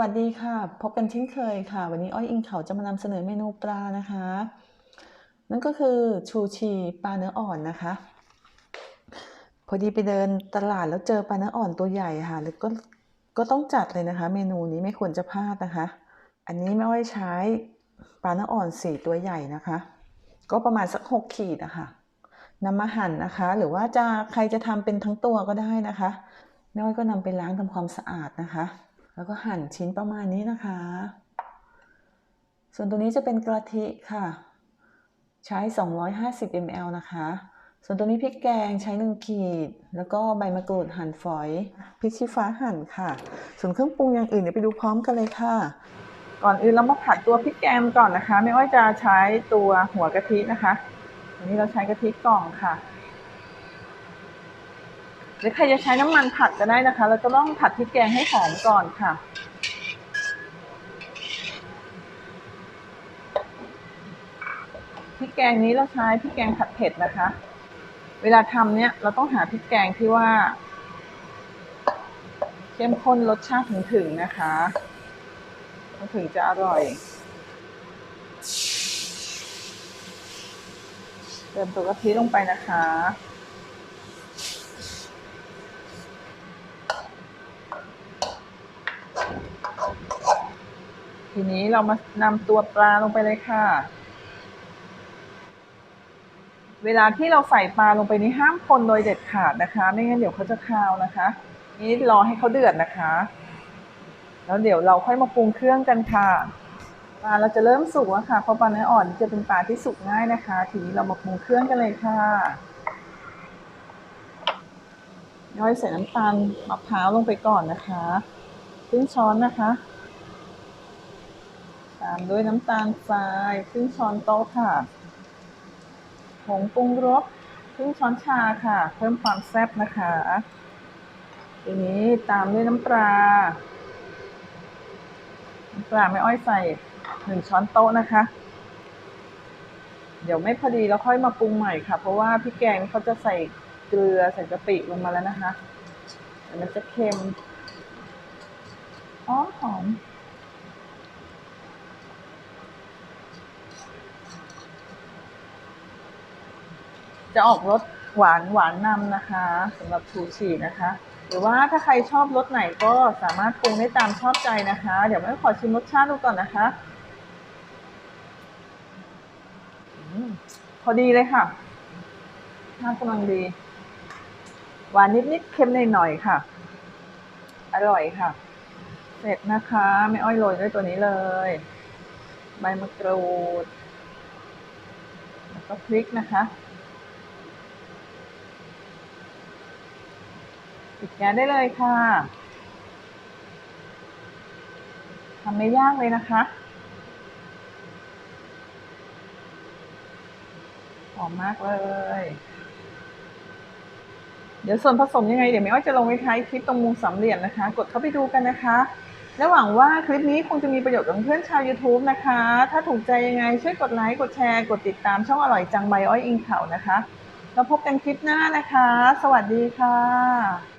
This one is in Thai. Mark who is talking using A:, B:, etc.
A: วัสดีค่ะ พบกันเช่นเคยค่ะ วันนี้อ้อยอิงเขาจะมานำเสนอเมนูปลานะคะ นั่นก็คือชูชีปลาเนื้ออ่อนนะคะ พอดีไปเดินตลาดแล้วเจอปลาเนื้ออ่อนตัวใหญ่ค่ะแล้วก็ก็ต้องจัดเลยนะคะ เมนูนี้ไม่ควรจะพลาดนะคะ อันนี้แม่อ้อยใช้ปลาเนื้ออ่อนสี่ตัวใหญ่นะคะ ก็ประมาณสักหกขีดนะคะนำมาหั่นนะคะ หรือว่าจะใครจะทำเป็นทั้งตัวก็ได้นะคะแม่อ้อยก็นำไปล้างทำความสะอาดนะคะ แล้วก็หั่นชิ้นประมาณนี้นะคะ ส่วนตัวนี้จะเป็นกะทิค่ะ ใช้ 250 ml นะคะ ส่วนตัวนี้พริกแกงใช้ 1 ขีด แล้วก็ใบมะกรูดหั่นฝอย พริกชี้ฟ้าหั่นค่ะ ส่วนเครื่องปรุงอย่างอื่นเดี๋ยวไปดูพร้อมกันเลยค่ะ ก่อนอื่นเรามาผัดตัวพริกแกงก่อนนะคะ ไม่ว่าจะใช้ตัวหัวกะทินะคะอันนี้เราใช้กะทิกล่องค่ะ หรือใครจะใช้น้ำมันผัดก็ได้นะคะ เราจะต้องผัดพริกแกงให้หอมก่อนค่ะ พริกแกงนี้เราใช้พริกแกงผัดเผ็ดนะคะ เวลาทำเนี่ยเราต้องหาพริกแกงที่ว่า เข้มข้นรสชาติถึงถึงๆนะคะมันถึงจะอร่อยเติมตัวกะทิลงไปนะคะ ทีนี้เรามานำตัวปลาลงไปเลยค่ะ เวลาที่เราใส่ปลาลงไปนี้ห้ามคนโดยเด็ดขาดนะคะ ไม่งั้นเดี๋ยวเขาจะคาวนะคะ นี่รอให้เขาเดือดนะคะ แล้วเดี๋ยวเราค่อยมาปรุงเครื่องกันค่ะปลาเราจะเริ่มสุกแล้วค่ะเพราะปลาเนื้ออ่อนจะเป็นปลาที่สุกง่ายนะคะ ทีนี้เรามาปรุงเครื่องกันเลยค่ะย่อยใส่น้ำตาลมะพร้าวลงไปก่อนนะคะครึ่งช้อนนะคะ ตามด้วยน้ำตาลทรายครึ่งช้อนโต๊ะค่ะ ผงปรุงรสครึ่งช้อนชาค่ะ เพิ่มความแซ่บนะคะทีนี้ตามด้วยน้ำปลา น้ำปลาไม่อ้อยใส่หนึ่งช้อนโต๊ะนะคะ เดี๋ยวไม่พอดีแล้วค่อยมาปรุงใหม่ค่ะ เพราะว่าพี่แกงเขาจะใส่เกลือใส่กะปิลงมาแล้วนะคะมันจะเค็มอ๋อหอม จะออกรสหวานหวานนำนะคะสำหรับชูชีนะคะ หรือว่าถ้าใครชอบรสไหนก็สามารถปรุงได้ตามชอบใจนะคะ เดี๋ยวไม่ขอชิมรสชาติดูก่อนนะคะอพอดีเลยค่ะน่ากำลังดี หวานนิดๆเค็มหน่อยๆค่ะ อร่อยค่ะ เสร็จนะคะไม่อ้อยโรยด้วยตัวนี้เลย ใบมะกรูด แล้วก็พริกนะคะ ปิดแก๊สได้เลยค่ะทำไม่ยากเลยนะคะหอมมากเลย เดี๋ยวส่วนผสมยังไง เดี๋ยวไม่ว่าจะลงไว้ท้ายคลิปตรงมุมสามเหลี่ยมนะคะ กดเข้าไปดูกันนะคะและหวังว่าคลิปนี้คงจะมีประโยชน์กับเพื่อนชาว YouTube นะคะ ถ้าถูกใจยังไงช่วยกดไลค์ กดแชร์ กดติดตามช่องอร่อยจังใบอ้อยอิงเขานะคะ แล้วพบกันคลิปหน้านะคะ สวัสดีค่ะ